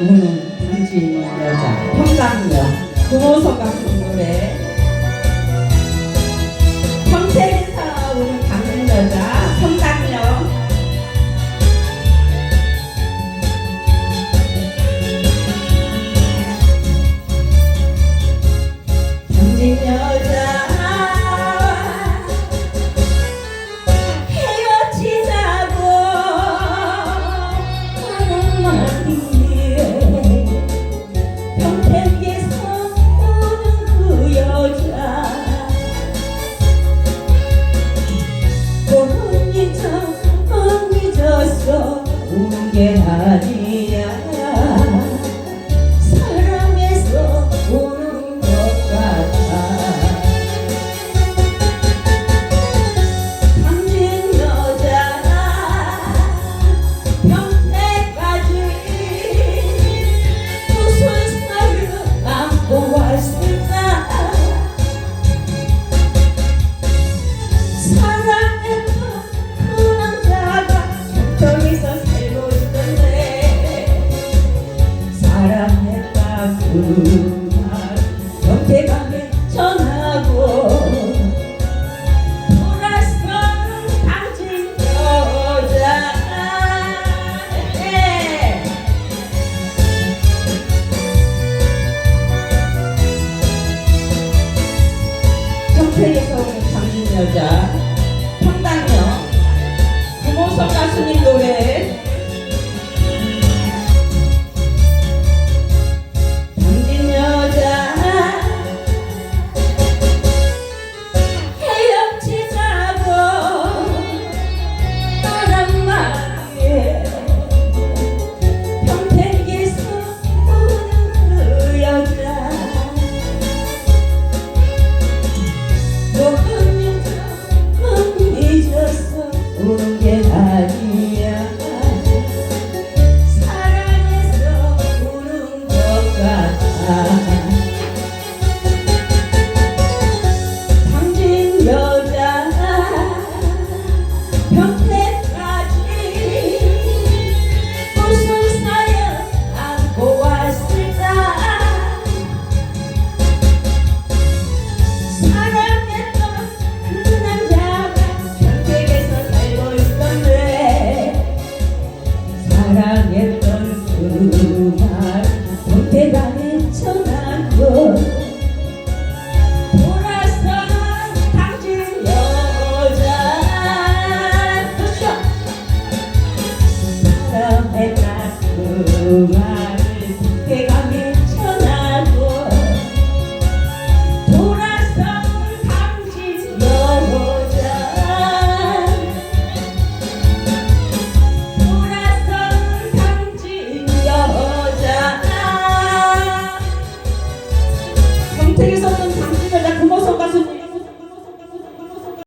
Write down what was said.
우는 당진 여자. 평강역 구호서가 궁금해. 看。 사랑했다고 경태방에 전하고 돌아서 당신 여자에 경태에서 여자. 주말 동태방에 전화로 돌아선 당신 여자. 그렇죠? 사랑의 가슴 Thank you so